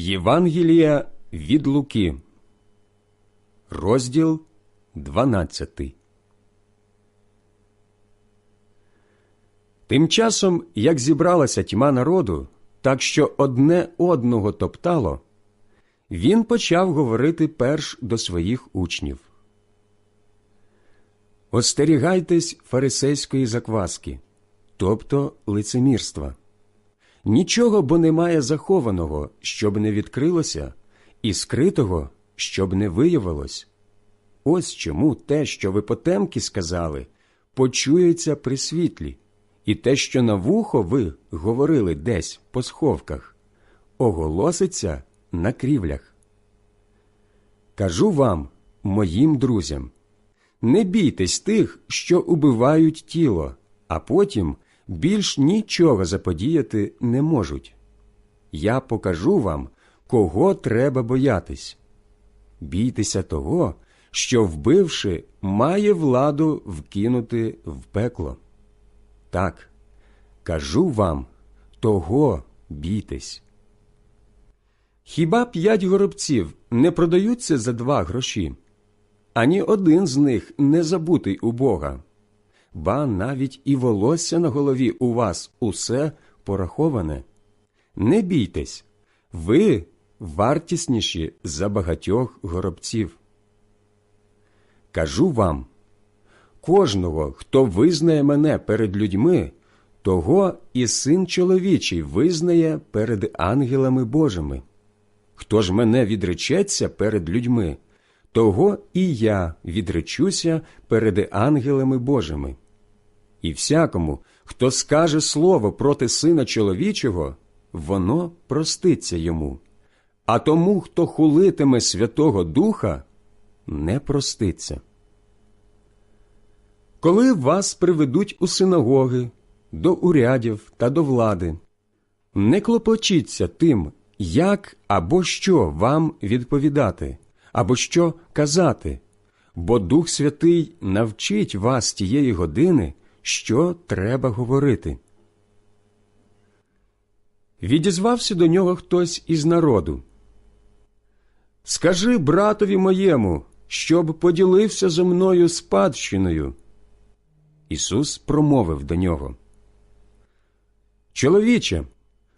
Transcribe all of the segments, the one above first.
Євангелія від Луки, розділ 12. Тим часом, як зібралася тьма народу, так що одне одного топтало, він почав говорити перш до своїх учнів. Остерігайтесь фарисейської закваски, тобто лицемірства. Нічого бо немає захованого, щоб не відкрилося, і скритого, щоб не виявилось. Ось чому те, що ви потемки сказали, почується при світлі, і те, що на вухо ви говорили десь по сховках, оголоситься на крівлях. Кажу вам, моїм друзям, не бійтесь тих, що убивають тіло, а потім більш нічого заподіяти не можуть. Я покажу вам, кого треба боятись. Бійтеся того, що, вбивши, має владу вкинути в пекло. Так, кажу вам, того бійтесь. Хіба п'ять горобців не продаються за два гроші? Ані один з них не забутий у Бога ба навіть і волосся на голові у вас усе пораховане. Не бійтесь, ви вартісніші за багатьох горобців. Кажу вам кожного, хто визнає мене перед людьми, того і син чоловічий визнає перед ангелами Божими. Хто ж мене відречеться перед людьми, того і я відречуся перед ангелами Божими. І всякому, хто скаже слово проти сина чоловічого, воно проститься йому, а тому, хто хулитиме Святого Духа, не проститься. Коли вас приведуть у синагоги, до урядів та до влади, не клопочіться тим, як або що вам відповідати, або що казати, бо Дух Святий навчить вас тієї години, що треба говорити. Відізвався до нього хтось із народу. Скажи братові моєму, щоб поділився зо мною спадщиною. Ісус промовив до нього. Чоловіче,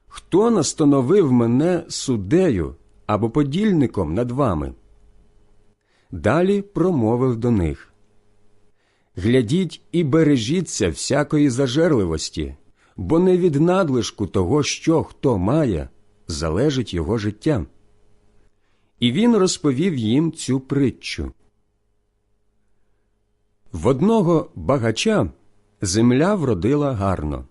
хто настановив мене суддею або подільником над вами? Далі промовив до них Глядіть і бережіться всякої зажерливості, бо не від надлишку того, що хто має, залежить його життя. І він розповів їм цю притчу. В одного багача земля вродила гарно,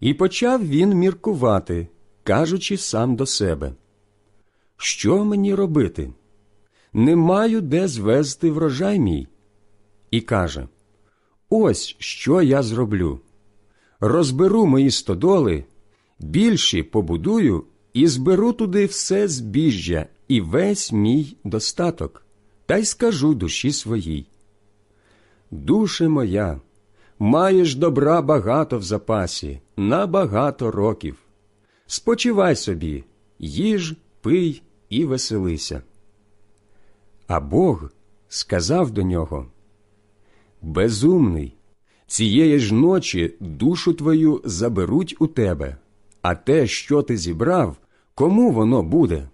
і почав він міркувати, кажучи сам до себе Що мені робити? Не маю де звезти врожай мій. І каже Ось що я зроблю. Розберу мої стодоли, більші побудую і зберу туди все збіжжя і весь мій достаток, та й скажу душі своїй. Душе моя, маєш добра багато в запасі, на багато років. Спочивай собі, їж, пий і веселися. А Бог сказав до нього Безумний, цієї ж ночі душу твою заберуть у тебе, а те, що ти зібрав, кому воно буде?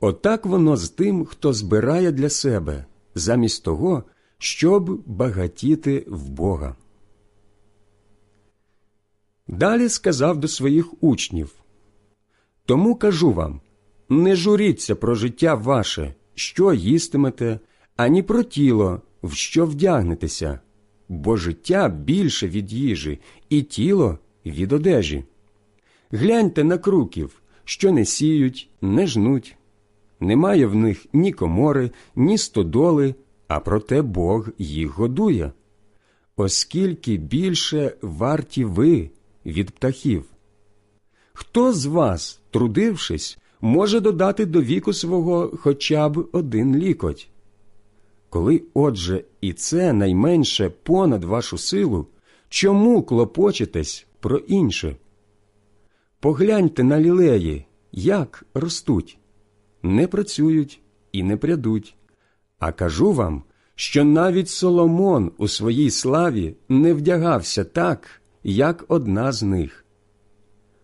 Отак воно з тим, хто збирає для себе, замість того, щоб багатіти в Бога. Далі сказав до своїх учнів Тому кажу вам не журіться про життя ваше, що їстимете, ані про тіло, в що вдягнетеся, бо життя більше від їжі, і тіло від одежі. Гляньте на круків, що не сіють, не жнуть. Немає в них ні комори, ні стодоли, а проте Бог їх годує. Оскільки більше варті ви від птахів. Хто з вас, трудившись, може додати до віку свого хоча б один лікоть? Коли, отже, і це найменше понад вашу силу, чому клопочетесь про інше? Погляньте на лілеї, як ростуть, не працюють і не прядуть. А кажу вам, що навіть Соломон у своїй славі не вдягався так, як одна з них.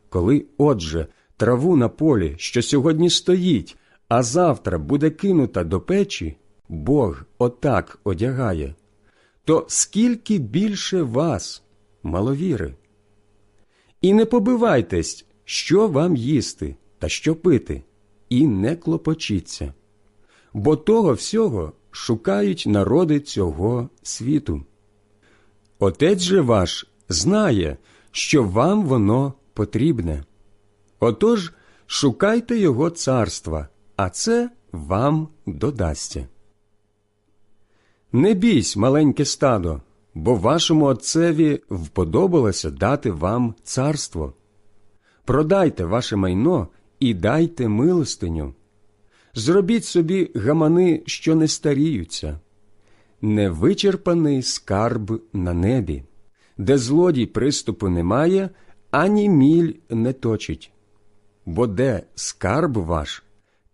Коли, отже, траву на полі, що сьогодні стоїть, а завтра буде кинута до печі, Бог отак одягає, то скільки більше вас, маловіри? І не побивайтесь, що вам їсти та що пити, і не клопочіться, бо того всього шукають народи цього світу. Отець же ваш знає, що вам воно потрібне. Отож шукайте його царства, а це вам додасться. Не бійсь, маленьке стадо, бо вашому отцеві вподобалося дати вам царство. Продайте ваше майно і дайте милостиню. Зробіть собі гамани, що не старіються, невичерпаний скарб на небі, де злодій приступу немає, ані міль не точить. Бо де скарб ваш,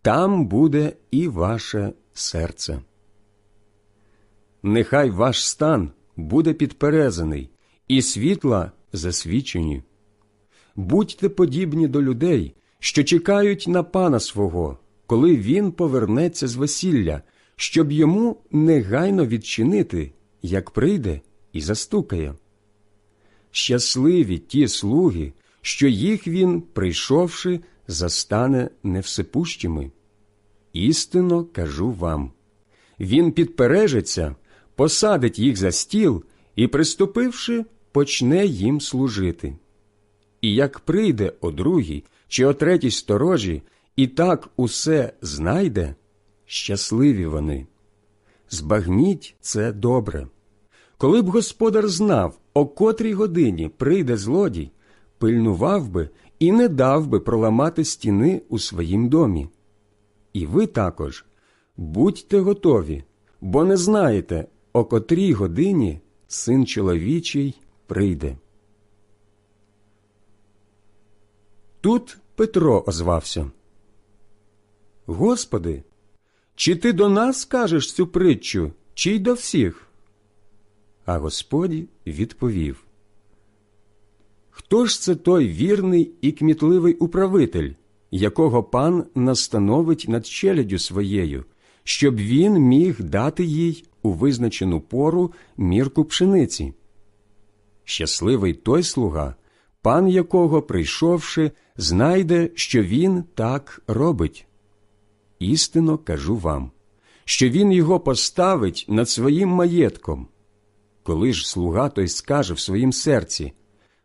там буде і ваше серце. Нехай ваш стан буде підперезаний, і світла засвічені. Будьте подібні до людей, що чекають на пана свого, коли він повернеться з весілля, щоб йому негайно відчинити, як прийде і застукає. Щасливі ті слуги, що їх він, прийшовши, застане невсипущими. Істинно кажу вам він підпережеться, посадить їх за стіл і, приступивши, почне їм служити. І як прийде о другій чи о третій сторожі, і так усе знайде, щасливі вони. Збагніть це добре. Коли б господар знав, о котрій годині прийде злодій, пильнував би і не дав би проламати стіни у своїм домі. І ви також будьте готові, бо не знаєте, о котрій годині син чоловічий прийде. Тут Петро озвався. Господи, чи ти до нас кажеш цю притчу, чи й до всіх? А Господь відповів Хто ж це той вірний і кмітливий управитель, якого пан настановить над челядю своєю, щоб він міг дати їй у визначену пору мірку пшениці? Щасливий той слуга, пан якого, прийшовши, знайде, що він так робить. Істинно кажу вам, що він його поставить над своїм маєтком. Коли ж слуга той скаже в своїм серці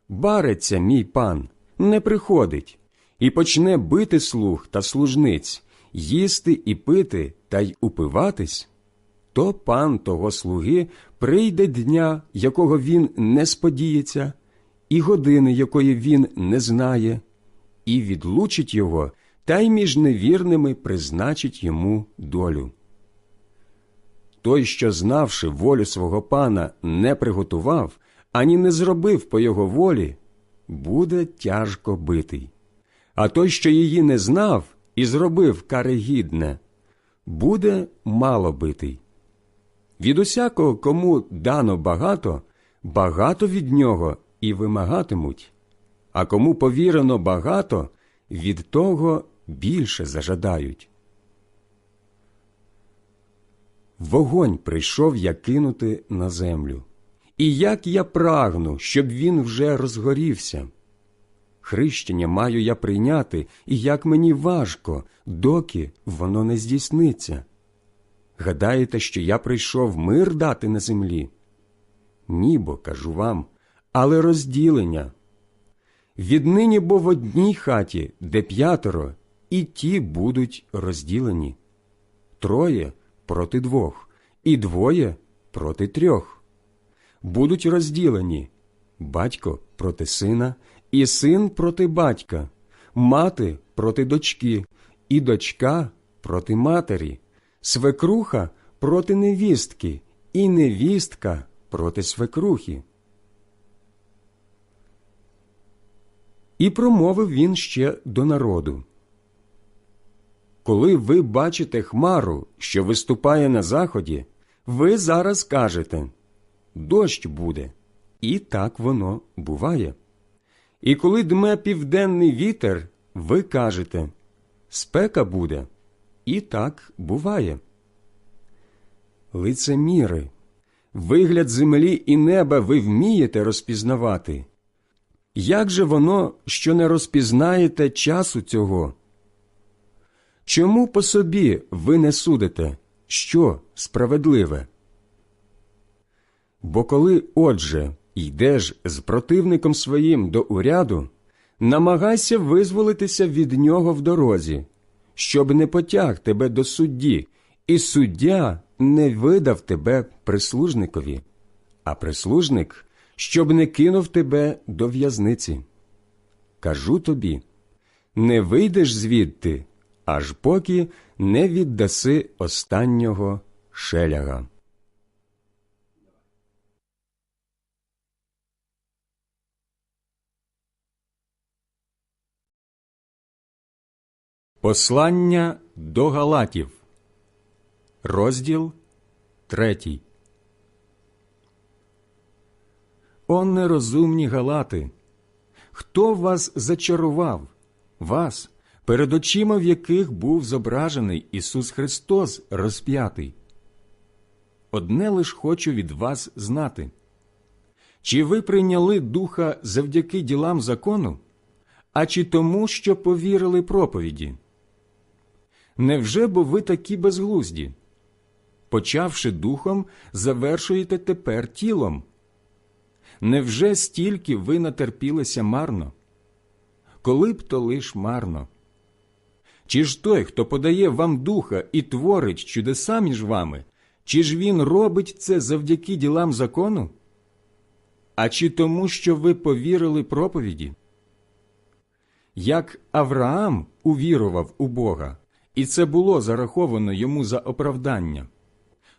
Бариться мій пан, не приходить, і почне бити слуг та служниць, їсти і пити та й упиватись, то пан того слуги прийде дня, якого він не сподіється, і години, якої він не знає, і відлучить його, та й між невірними призначить йому долю. Той, що, знавши волю свого пана, не приготував, ані не зробив по його волі, буде тяжко битий. А той, що її не знав і зробив карегідне, буде мало битий. Від усякого, кому дано багато, багато від нього і вимагатимуть, а кому повірено багато, від того більше зажадають. Вогонь прийшов я кинути на землю. І як я прагну, щоб він вже розгорівся. Хрещення маю я прийняти, і як мені важко, доки воно не здійсниться. Гадаєте, що я прийшов мир дати на землі? Нібо, кажу вам, але розділення. Віднині бо в одній хаті, де п'ятеро, і ті будуть розділені троє проти двох, і двоє проти трьох. Будуть розділені батько проти сина, і син проти батька, мати проти дочки, і дочка проти матері, свекруха проти невістки, і невістка проти свекрухи. І промовив він ще до народу коли ви бачите хмару, що виступає на заході, ви зараз кажете дощ буде, і так воно буває. І коли дме південний вітер, ви кажете спека буде, і так буває. Лицеміри, вигляд землі і неба ви вмієте розпізнавати. Як же воно, що не розпізнаєте часу цього? Чому по собі ви не судите, що справедливе? Бо коли, отже, йдеш з противником своїм до уряду, намагайся визволитися від нього в дорозі, щоб не потяг тебе до судді, і суддя не видав тебе прислужникові, а прислужник, щоб не кинув тебе до в'язниці. Кажу тобі не вийдеш звідти, аж поки не віддаси останнього шеляга. Послання до Галатів, розділ третій. О нерозумні галати! Хто вас зачарував, вас, перед очима в яких був зображений Ісус Христос розп'ятий? Одне лиш хочу від вас знати. Чи ви прийняли духа завдяки ділам закону, а чи тому, що повірили проповіді? Невже бо ви такі безглузді? Почавши духом, завершуєте тепер тілом? Невже стільки ви натерпілися марно? Коли б то лиш марно? Чи ж той, хто подає вам духа і творить чудеса між вами, чи ж він робить це завдяки ділам закону? А чи тому, що ви повірили проповіді? Як Авраам увірував у Бога, і це було зараховано йому за оправдання.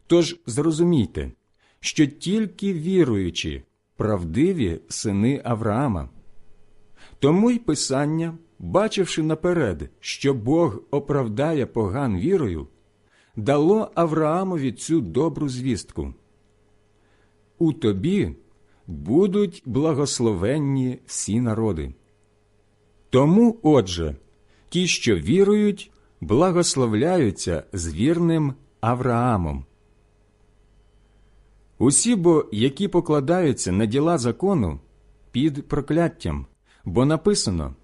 Тож зрозумійте, що тільки віруючі, правдиві сини Авраама. Тому й Писання, бачивши наперед, що Бог оправдає поган вірою, дало Авраамові цю добру звістку. У тобі будуть благословенні всі народи. Тому, отже, ті, що вірують, благословляються з вірним Авраамом. Усі бо, які покладаються на діла закону, під прокляттям, бо написано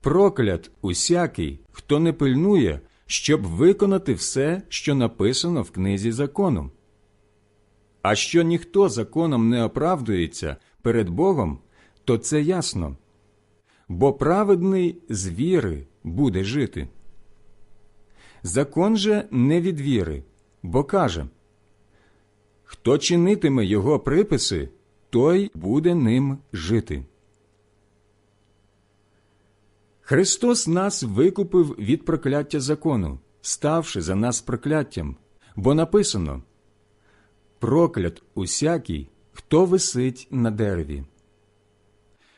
Проклят усякий, хто не пильнує, щоб виконати все, що написано в книзі закону. А що ніхто законом не оправдується перед Богом, то це ясно. Бо праведний з віри буде жити. Закон же не від віри, бо каже Хто чинитиме його приписи, той буде ним жити. Христос нас викупив від прокляття закону, ставши за нас прокляттям, бо написано Проклят усякий, хто висить на дереві.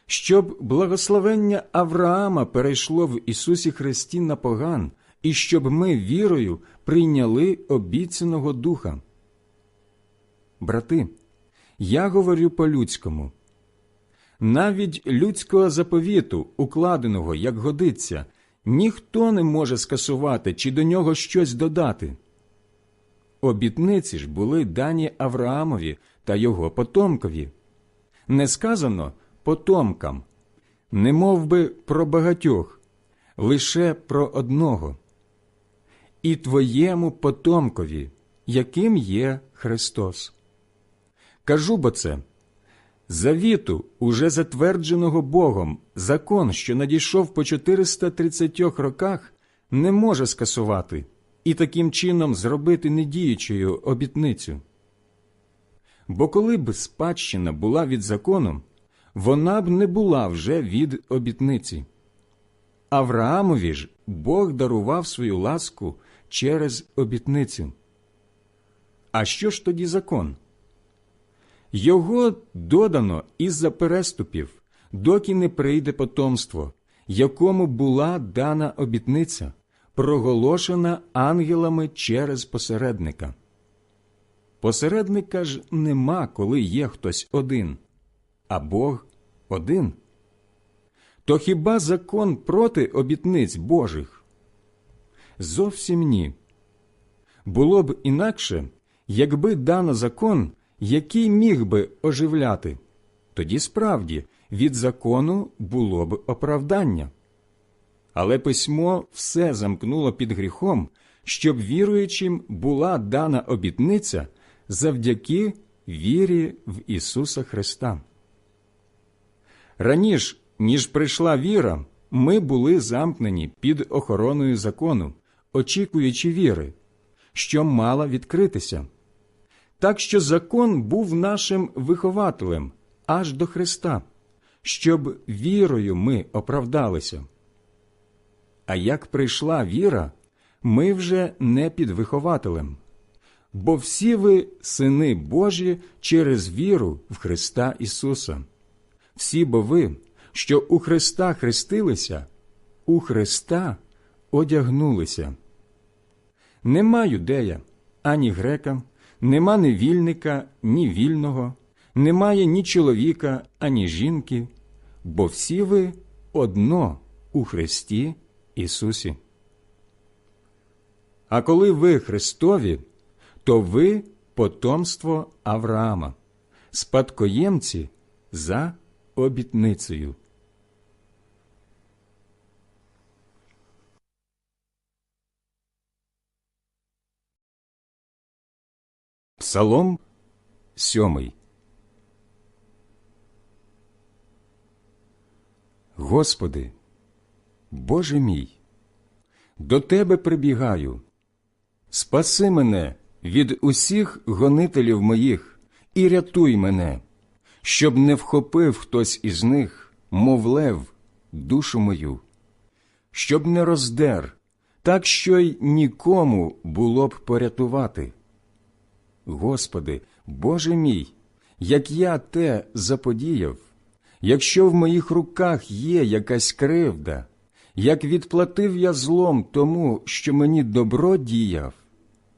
Щоб благословення Авраама перейшло в Ісусі Христі на поган, і щоб ми вірою прийняли обіцяного Духа. Брати, я говорю по-людському. Навіть людського заповіту, укладеного, як годиться, ніхто не може скасувати чи до нього щось додати. Обітниці ж були дані Авраамові та його потомкові. Не сказано потомкам, не мов би про багатьох, лише про одного. І твоєму потомкові, яким є Христос. Кажу бо це завіту, уже затвердженого Богом, закон, що надійшов по 430 роках, не може скасувати і таким чином зробити недіючою обітницю. Бо коли б спадщина була від закону, вона б не була вже від обітниці. Авраамові ж Бог дарував свою ласку через обітницю. А що ж тоді закон? Його додано із-за переступів, доки не прийде потомство, якому була дана обітниця, проголошена ангелами через посередника. Посередника ж нема, коли є хтось один, а Бог один. То хіба закон проти обітниць Божих? Зовсім ні. Було б інакше, якби дано закон, який міг би оживляти, тоді справді від закону було б оправдання. Але письмо все замкнуло під гріхом, щоб віруючим була дана обітниця завдяки вірі в Ісуса Христа. Раніше, ніж прийшла віра, ми були замкнені під охороною закону, очікуючи віри, що мала відкритися. Так що закон був нашим вихователем аж до Христа, щоб вірою ми оправдалися. А як прийшла віра, ми вже не під вихователем, бо всі ви сини Божі через віру в Христа Ісуса. Всі бо ви, що у Христа хрестилися, у Христа одягнулися. Нема юдея, ані грека, нема невільника, ні вільного, немає ні чоловіка, ані жінки, бо всі ви одно у Христі Ісусі. А коли ви Христові, то ви потомство Авраама, спадкоємці за обітницею. Псалом сьомий. Господи, Боже мій, до Тебе прибігаю. Спаси мене від усіх гонителів моїх і рятуй мене, щоб не вхопив хтось із них, мов лев, душу мою, щоб не роздер, так що й нікому було б порятувати. Господи, Боже мій, як я те заподіяв, якщо в моїх руках є якась кривда, як відплатив я злом тому, що мені добро діяв,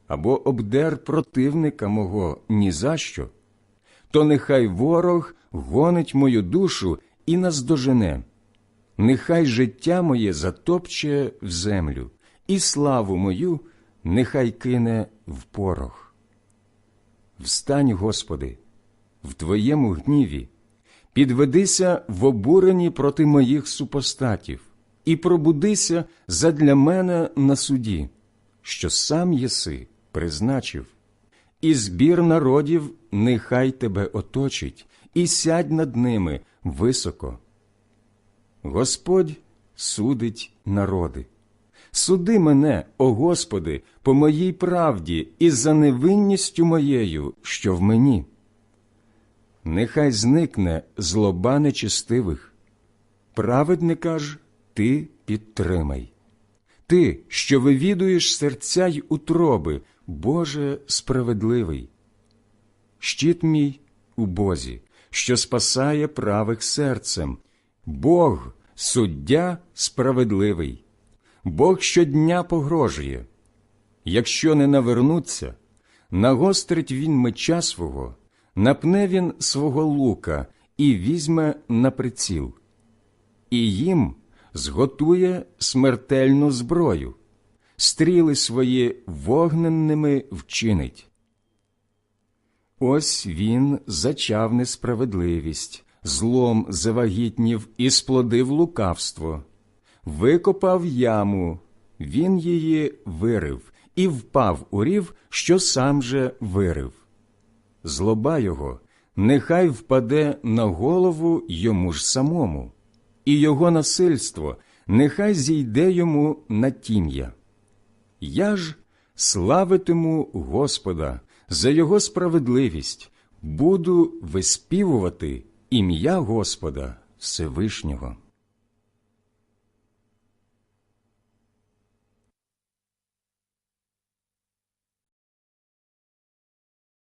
або обдер противника мого ні за що, то нехай ворог гонить мою душу і наздожене, нехай життя моє затопче в землю, і славу мою нехай кине в порох. Встань, Господи, в Твоєму гніві, підведися в обуренні проти моїх супостатів, і пробудися задля мене на суді, що сам єси призначив, і збір народів нехай тебе оточить, і сядь над ними високо. Господь судить народи. Суди мене, о Господи, по моїй правді і за невинністю моєю, що в мені. Нехай зникне злоба нечистивих, праведника ж ти підтримай. Ти, що вивідуєш серця й утроби, Боже справедливий. Щит мій у Бозі, що спасає правих серцем, Бог суддя справедливий. Бог щодня погрожує. Якщо не навернуться, нагострить він меча свого, напне він свого лука і візьме на приціл, і їм зготує смертельну зброю, стріли свої вогненними вчинить. Ось він зачав несправедливість, злом завагітнів і сплодив лукавство. Викопав яму, він її вирив і впав у рів, що сам же вирив. Злоба його нехай впаде на голову йому ж самому, і його насильство нехай зійде йому на тім'я. Я ж славитиму Господа за його справедливість, буду виспівувати ім'я Господа Всевишнього.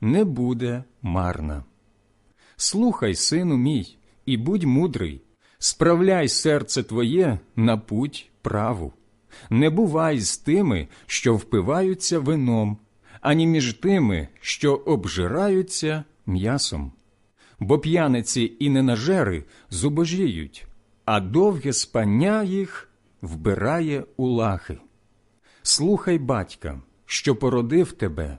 не буде марна. Слухай, сину мій, і будь мудрий, справляй серце твоє на путь праву. Не бувай з тими, що впиваються вином, ані між тими, що обжираються м'ясом. Бо п'яниці і ненажери зубожіють, а довге спання їх вбирає у лахи. Слухай батька, що породив тебе,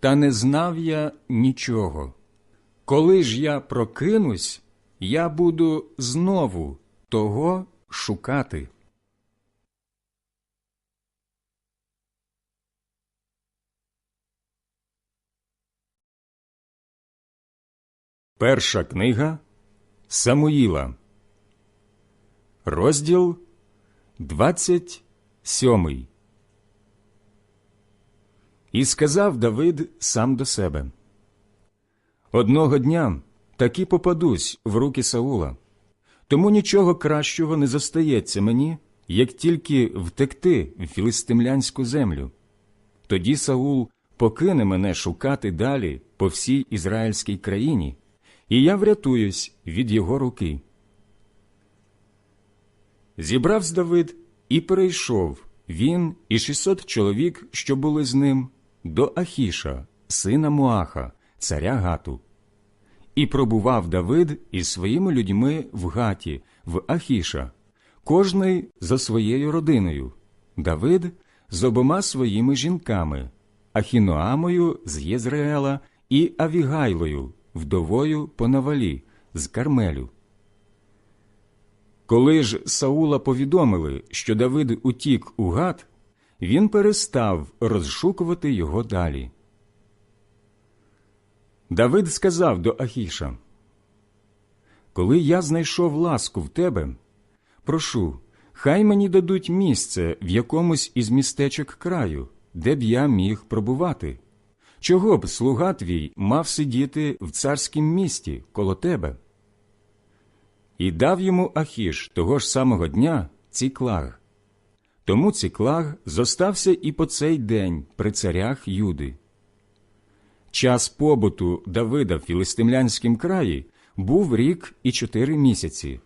та не знав я нічого. Коли ж я прокинусь, я буду знову того шукати. Перша книга Самуїла, розділ 27. І сказав Давид сам до себе Одного дня таки попадусь в руки Саула, тому нічого кращого не зостається мені, як тільки втекти в філистимлянську землю. Тоді Саул покине мене шукати далі по всій ізраїльській країні, і я врятуюсь від його руки. Зібравсь Давид і перейшов він і 600 чоловік, що були з ним, до Ахіша, сина Муаха, царя Гату. І пробував Давид із своїми людьми в Гаті, в Ахіша, кожний за своєю родиною, Давид з обома своїми жінками, Ахіноамою з Єзреела і Авігайлою, вдовою по Навалі, з Кармелю. Коли ж Саула повідомили, що Давид утік у Гат, він перестав розшукувати його далі. Давид сказав до Ахіша, Коли я знайшов ласку в тебе, прошу, хай мені дадуть місце в якомусь із містечок краю, де б я міг пробувати. Чого б слуга твій мав сидіти в царськім місті коло тебе? І дав йому Ахіш того ж самого дня ціклаг. Тому ціклаг зостався і по цей день при царях Юди. Час побуту Давида в філистимлянськім краї був рік і чотири місяці.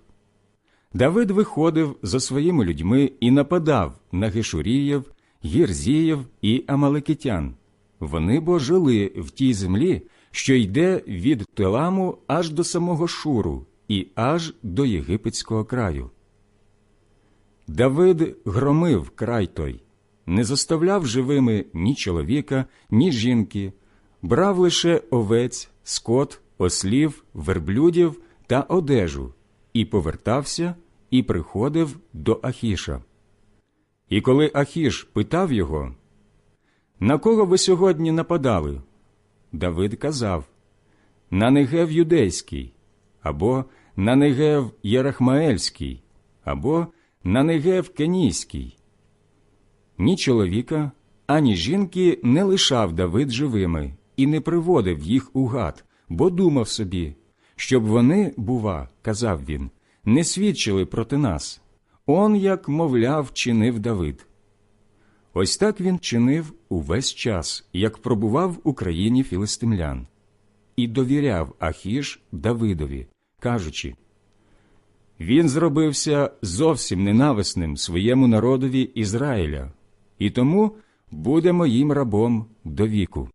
Давид виходив за своїми людьми і нападав на Гешуріїв, Гірзіїв і Амалекитян. Вони бо жили в тій землі, що йде від Теламу аж до самого Шуру і аж до єгипетського краю. Давид громив край той, не заставляв живими ні чоловіка, ні жінки, брав лише овець, скот, ослів, верблюдів та одежу, і повертався і приходив до Ахіша. І коли Ахіш питав його, на кого ви сьогодні нападали? Давид казав на Негев Юдейський, або на Негев Єрахмаельський, або на Негев Кенійський. Ні чоловіка, ані жінки не лишав Давид живими і не приводив їх у гад, бо думав собі, щоб вони, бува, казав він, не свідчили проти нас. Он, як мовляв, чинив Давид. Ось так він чинив увесь час, як пробував в Україні філистимлян, і довіряв Ахіш Давидові, кажучи Він зробився зовсім ненависним своєму народові Ізраїля, і тому буде моїм рабом до віку.